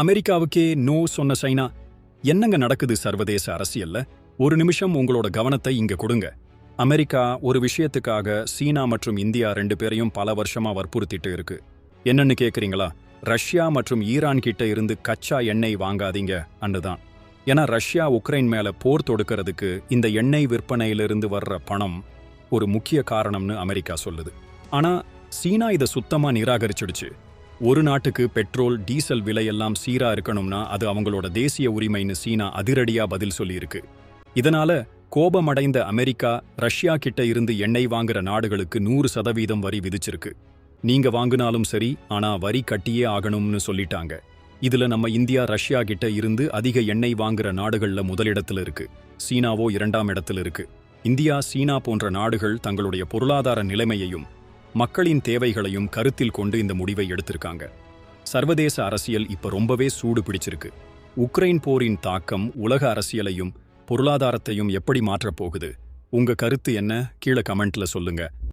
அமெரிக்காவுக்கே no சொன்ன China என்னங்க நடக்குது சர்வதேச அரசியல்ல? ஒரு நிமிஷம் உங்களோட கவனத்தை இங்க கொடுங்க. அமெரிக்கா ஒரு விஷயத்துக்காக சீனா மற்றும் இந்தியா ரெண்டு பேரையும் பல வருஷமா வற்புறுத்திட்டு இருக்கு. என்னன்னு கேக்குறீங்களா? ரஷ்யா மற்றும் ஈரான் கிட்ட இருந்து கச்சா எண்ணெய் வாங்காதீங்க அன்னுதான் ஏன்னா ரஷ்யா உக்ரைன் மேல போர் தொடுக்கிறதுக்கு இந்த எண்ணெய் விற்பனையிலிருந்து வர்ற பணம் ஒரு முக்கிய காரணம்னு அமெரிக்கா சொல்லுது. ஆனா சீனா இதை சுத்தமா நிராகரிச்சிடுச்சு. ஒரு நாட்டுக்கு பெட்ரோல் டீசல் விலையெல்லாம் சீரா இருக்கணும்னா அது அவங்களோட தேசிய உரிமைன்னு சீனா அதிரடியா பதில் சொல்லியிருக்கு. இதனால கோபமடைந்த அமெரிக்கா ரஷ்யா கிட்ட இருந்து எண்ணெய் வாங்குற நாடுகளுக்கு நூறு சதவீதம் வரி விதிச்சிருக்கு. நீங்க வாங்குனாலும் சரி ஆனா வரி கட்டியே ஆகணும்னு சொல்லிட்டாங்க. இதுல நம்ம இந்தியா ரஷ்யா கிட்ட இருந்து அதிக எண்ணெய் வாங்குற நாடுகள்ல முதலிடத்துல இருக்கு. சீனாவோ இரண்டாம் இடத்துல இருக்கு. இந்தியா சீனா போன்ற நாடுகள் தங்களுடைய பொருளாதார நிலைமையையும் மக்களின் தேவைகளையும் கருத்தில் கொண்டு இந்த முடிவை எடுத்திருக்காங்க. சர்வதேச அரசியல் இப்ப ரொம்பவே சூடு பிடிச்சிருக்கு. உக்ரைன் போரின் தாக்கம் உலக அரசியலையும் பொருளாதாரத்தையும் எப்படி மாற்றப் போகுது? உங்க கருத்து என்ன? கீழே கமெண்ட்ல சொல்லுங்க.